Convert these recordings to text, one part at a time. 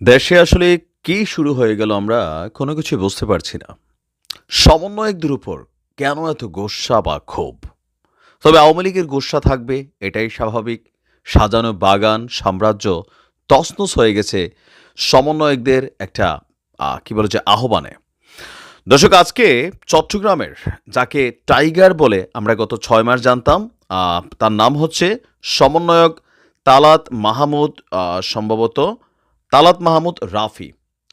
দেশে আসলে কি শুরু হয়ে গেল আমরা কোনো কিছু বুঝতে পারছি না। সমন্বয়কদের উপর কেন এত গোস্বা বা ক্ষোভ? তবে আওয়ামী লীগের গোস্বা থাকবে, এটাই স্বাভাবিক। সাজানো বাগান, সাম্রাজ্য তছনছ হয়ে গেছে সমন্বয়কদের একটা কি বলে যে আহ্বানে। দর্শক, আজকে চট্টগ্রামের, যাকে টাইগার বলে আমরা গত ছয় মাস জানতাম তার নাম হচ্ছে সমন্বয়ক তালাত মাহমুদ সম্ভবত তালাত মাহমুদ রাফি।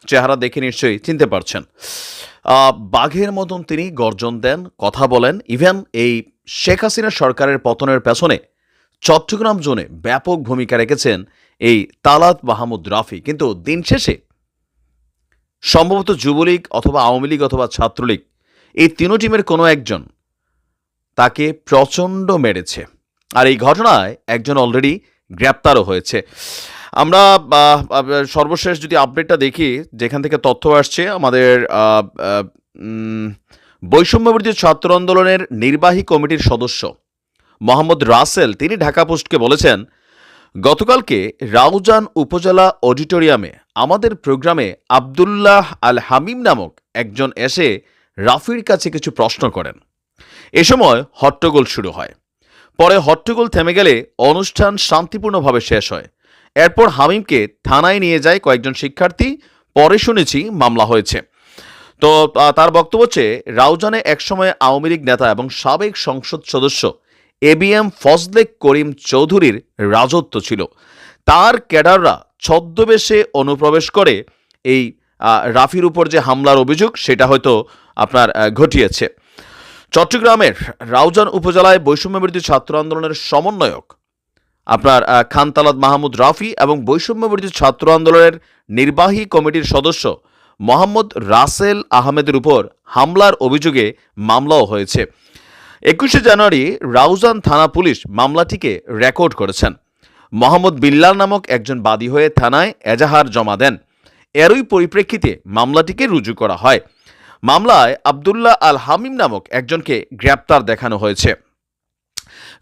চেহারা দেখে নিশ্চয়ই চিনতে পারছেন। বাঘের মতন তিনি গর্জন দেন, কথা বলেন। ইভেন এই শেখ হাসিনা সরকারের পতনের পেছনে চট্টগ্রাম জোনে ব্যাপক ভূমিকা রেখেছেন এই তালাত মাহমুদ রাফি। কিন্তু দিন শেষে সম্ভবত যুবলীগ অথবা আওয়ামী লীগ অথবা ছাত্রলীগ এই তিনো টিমের কোনো একজন তাকে প্রচণ্ড মেরেছে। আর এই ঘটনায় একজন অলরেডি গ্রেপ্তারও হয়েছে। আমরা সর্বশেষ যদি আপডেটটা দেখি, যেখান থেকে তথ্য আসছে, আমাদের বৈষম্যবর্তী ছাত্র আন্দোলনের নির্বাহী কমিটির সদস্য মোহাম্মদ রাসেল, তিনি ঢাকা পোস্টকে বলেছেন, গতকালকে রাউজান উপজেলা অডিটোরিয়ামে আমাদের প্রোগ্রামে আবদুল্লাহ আল হামিম নামক একজন এসে রাফির কাছে কিছু প্রশ্ন করেন। এ সময় হট্টগোল শুরু হয়। পরে হট্টগোল থেমে গেলে অনুষ্ঠান শান্তিপূর্ণভাবে শেষ হয়। এরপর হামিমকে থানায় নিয়ে যায় কয়েকজন শিক্ষার্থী। পরে শুনেছি মামলা হয়েছে। তো তার বক্তব্য হচ্ছে, রাউজানে একসময় আওয়ামী লীগ নেতা এবং সাবেক সংসদ সদস্য এবিএম ফজলে করিম চৌধুরীর রাজত্ব ছিল। তার ক্যাডাররা ছদ্মবেশে অনুপ্রবেশ করে এই রাফির উপর যে হামলার অভিযোগ, সেটা হয়তো আপনার ঘটিয়েছে। চট্টগ্রামের রাউজান উপজেলায় বৈষম্যবিরোধী ছাত্র আন্দোলনের সমন্বয়ক আপনার আহ, খান তালাত মাহমুদ রাফি এবং বৈষম্যবিরোধী ছাত্র আন্দোলনের নির্বাহী কমিটির সদস্য মোহাম্মদ রাসেল আহমেদের উপর হামলার অভিযোগে মামলাও হয়েছে। একুশে জানুয়ারি রাউজান থানা পুলিশ মামলাটিকে রেকর্ড করেছেন। মোহাম্মদ বিল্লাল নামক একজন বাদী হয়ে থানায় এজাহার জমা দেন। এরই পরিপ্রেক্ষিতে মামলাটিকে রুজু করা হয়। মামলায় আবদুল্লাহ আল হামিম নামক একজনকে গ্রেপ্তার দেখানো হয়েছে।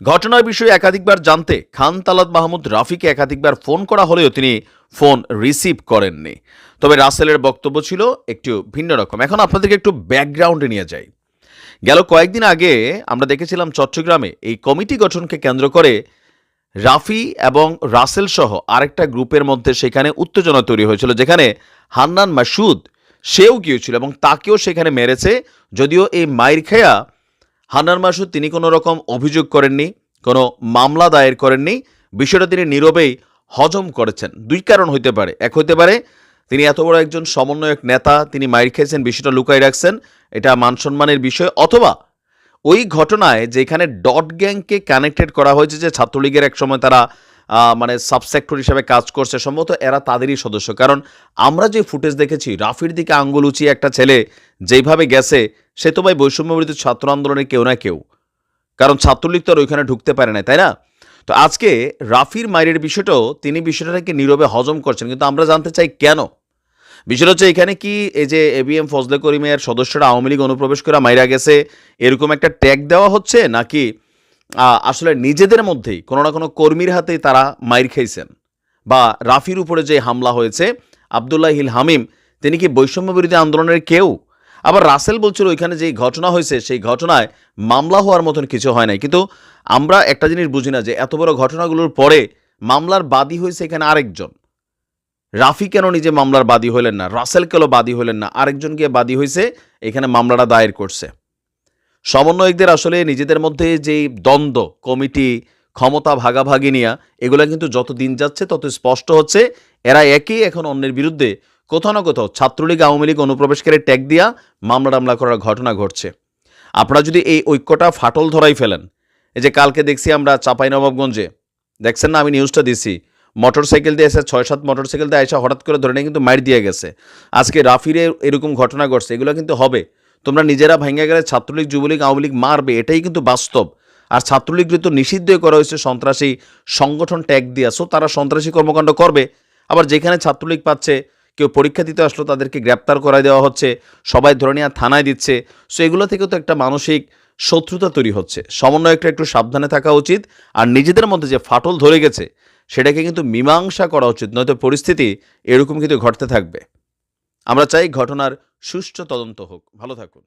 ঘটনার বিষয়ে একাধিকবার জানতে খান তালাত মাহমুদ রাফিকে একাধিকবার ফোন করা হলেও তিনি ফোন রিসিভ করেননি। তবে রাসেলের বক্তব্য ছিল একটু ভিন্ন রকম। এখন আপনাদেরকে একটু ব্যাকগ্রাউন্ডে নিয়ে যাই। গেল কয়েকদিন আগে আমরা দেখেছিলাম চট্টগ্রামে এই কমিটি গঠনকে কেন্দ্র করে রাফি এবং রাসেল সহ আরেকটা গ্রুপের মধ্যে সেখানে উত্তেজনা তৈরি হয়েছিল, যেখানে হান্নান মাসুদ সেও গিয়েছিল এবং তাকেও সেখানে মেরেছে। যদিও এই মাইর খেয়া হান্নান মাসুদ তিনি কোনো রকম অভিযোগ করেননি, কোনো মামলা দায়ের করেননি। বিষয়টা তিনি নীরবেই হজম করেছেন। দুই কারণ হইতে পারে। এক হইতে পারে, তিনি এত বড় একজন সমন্বয়ক নেতা, তিনি মাইর খেয়েছেন, বিষয়টা লুকাই রাখছেন, এটা মান সম্মানের বিষয়। অথবা ওই ঘটনায় যেখানে ডট গ্যাংকে কানেক্টেড করা হয়েছে যে ছাত্রলীগের এক সময় তারা মানে সাবসেক্টর হিসাবে কাজ করছে, সম্ভবত এরা তাদেরই সদস্য। কারণ আমরা যে ফুটেজ দেখেছি, রাফির দিকে আঙ্গুল উঁচিয়ে একটা ছেলে যেইভাবে গেছে, সে তো ভাই বৈষম্যবিরোধী ছাত্র আন্দোলনের কেউ না কেউ। কারণ ছাত্রলীগ তো আর ওইখানে ঢুকতে পারে না, তাই না? তো আজকে রাফির মায়ের বিষয়টাও, তিনি বিষয়টাকে নীরবে হজম করছেন। কিন্তু আমরা জানতে চাই কেন? বিষয়টা হচ্ছে এখানে কি, এই যে এবিএম ফজলে করিমের সদস্যরা আওয়ামী লীগ অনুপ্রবেশ করে মাইরা গেছে, এরকম একটা ট্যাগ দেওয়া হচ্ছে নাকি আসলে নিজেদের মধ্যেই কোনো না কোনো কর্মীর হাতেই তারা মাইর খেয়েছেন বা রাফির উপরে যে হামলা হয়েছে, আবদুল্লাহ হিল হামিম, তিনি কি বৈষম্য বিরোধী আন্দোলনের কেউ? আবার রাসেল বলছিল ওইখানে যে ঘটনা হয়েছে, সেই ঘটনায় মামলা হওয়ার মতন কিছু হয় নাই। কিন্তু আমরা একটা জিনিস বুঝি না যে এত বড় ঘটনাগুলোর পরে মামলার বাদী হয়েছে এখানে আরেকজন। রাফি কেন নিজে মামলার বাদী হলেন না? রাসেল কেন বাদী হলেন না? আরেকজন গিয়ে বাদী হয়েছে, এখানে মামলাটা দায়ের করছে। সমন্বয়কদের আসলে নিজেদের মধ্যে যেই দ্বন্দ্ব, কমিটি, ক্ষমতা ভাগাভাগি নিয়ে, এগুলো কিন্তু যত দিন যাচ্ছে তত স্পষ্ট হচ্ছে। এরা একই এখন অন্যের বিরুদ্ধে কোথাও না কোথাও ছাত্রলীগ, আওয়ামী লীগ অনুপ্রবেশকারী ট্যাগ দিয়া মামলা টামলা করার ঘটনা ঘটছে। আপনারা যদি এই ঐক্যটা ফাটল ধরাই ফেলেন, এই যে কালকে দেখছি আমরা চাঁপাইনবাবগঞ্জে, দেখছেন না আমি নিউজটা দিছি, মোটরসাইকেল দিয়ে এসে ছয় সাত মোটরসাইকেল দিয়ে এসে হঠাৎ করে ধরে নিয়ে কিন্তু মার দিয়ে গেছে। আজকে রাফিরে এরকম ঘটনা ঘটছে, এগুলো কিন্তু হবে। তোমরা নিজেরা ভেঙে গেলে ছাত্রলীগ, যুবলীগ, আওয়ামী লীগ মারবে, এটাই কিন্তু বাস্তব। আর ছাত্রলীগ তো নিষিদ্ধ করা হয়েছে সন্ত্রাসী সংগঠন ট্যাগ দিয়ে। সো তারা সন্ত্রাসী কর্মকাণ্ড করবে। আবার যেখানে ছাত্রলীগ পাচ্ছে, কেউ পরীক্ষা দিতে আসলো, তাদেরকে গ্রেপ্তার করাই দেওয়া হচ্ছে, সবাই ধরে নিয়ে থানায় দিচ্ছে। সো এগুলো থেকে তো একটা মানসিক শত্রুতা তৈরি হচ্ছে। সমন্বয়কটা একটু সাবধানে থাকা উচিত। আর নিজেদের মধ্যে যে ফাটল ধরে গেছে, সেটাকে কিন্তু মীমাংসা করা উচিত। নয়তো পরিস্থিতি এরকম কিন্তু ঘটতে থাকবে। আমরা চাই ঘটনার সুষ্ঠু তদন্ত হোক। ভালো থাকুন।